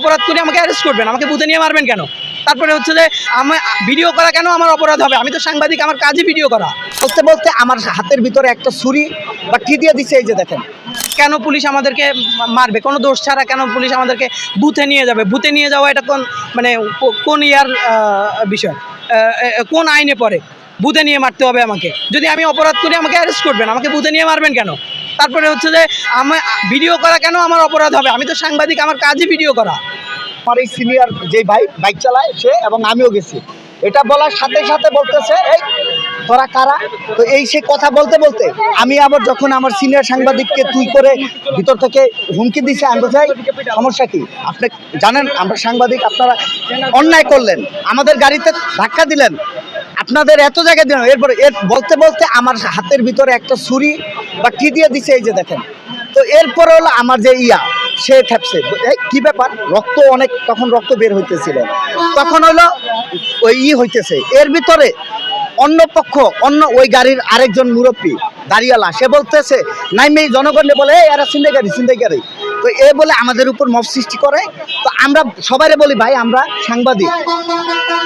অপরাধ করি আমাকে অ্যারেস্ট করবেন, আমাকে বুথে নিয়ে মারবেন কেন? তারপরে হচ্ছে যে আমি ভিডিও করা কেন আমার অপরাধ হবে? আমি তো সাংবাদিক, আমার কাজই ভিডিও করা। বলতে বলতে আমার হাতের ভিতরে একটা ছুরি বা কি দিয়ে দিছে এই যে দেখেন। কেন পুলিশ আমাদেরকে মারবে? কোনো দোষ ছাড়া কেন পুলিশ আমাদেরকে বুথে নিয়ে যাবে? বুথে নিয়ে যাওয়া এটা কোন মানে কোন ইয়ার বিষয়? কোন আইনে পড়ে? বুথে নিয়ে মারতে হবে আমাকে। যদি আমি অপরাধ করি, আমাকে অ্যারেস্ট করবেন। আমাকে বুথে নিয়ে মারবেন কেন? তারপরে হচ্ছে যে আমি ভিডিও করা কেন আমার অপরাধ হবে? আমি তো সাংবাদিক, আমার কাজই ভিডিও করা। আমার এই সিনিয়র যে ভাই বাইক চালায় সে এবং আমিও গেছি। এটা বলার সাথে সাথে বলতেছে, এই, তোরা কারা? তো এই সে কথা বলতে বলতে আমি আবার যখন আমার সিনিয়র সাংবাদিককে তুই করে ভিতর থেকে হুমকি দিছে, আমি বোঝাই সমস্যা কি? আপনি জানেন, আমরা সাংবাদিক, আপনারা অন্যায় করলেন, আমাদের গাড়িতে ধাক্কা দিলেন, আপনাদের এত জায়গায় দিলেন। এরপরে এর বলতে বলতে আমার হাতের ভিতরে একটা ছুরি বা কি দিয়ে দিছে এই যে দেখেন। তো এরপরে হলো আমার যে ইয়া, সে ঠেপছে কি ব্যাপার? রক্ত অনেক, তখন রক্ত বের হইতেছিল। তখন হলো ওই ই হইতেছে। এর ভিতরে অন্য পক্ষ, অন্য ওই গাড়ির আরেকজন মুরব্বী, দাঁড়িয়ালা, সে বলতেছে নাইমে জনগণে বলে এরা সিন্ধে গাড়ি তো এ বলে আমাদের উপর মব সৃষ্টি করে। তো আমরা সবাইরে বলি, ভাই, আমরা সাংবাদিক।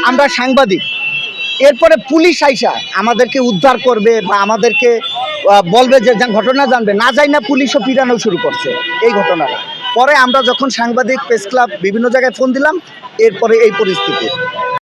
আমরা সাংবাদিক। এরপরে পুলিশ আইসা আমাদেরকে উদ্ধার করবে বা আমাদেরকে বলবে যে ঘটনা জানবে। না যাই না পুলিশও পিটানো শুরু করছে এই ঘটনাটা। পরে আমরা যখন সাংবাদিক, প্রেস ক্লাব বিভিন্ন জায়গায় ফোন দিলাম, এরপরে এই পরিস্থিতি।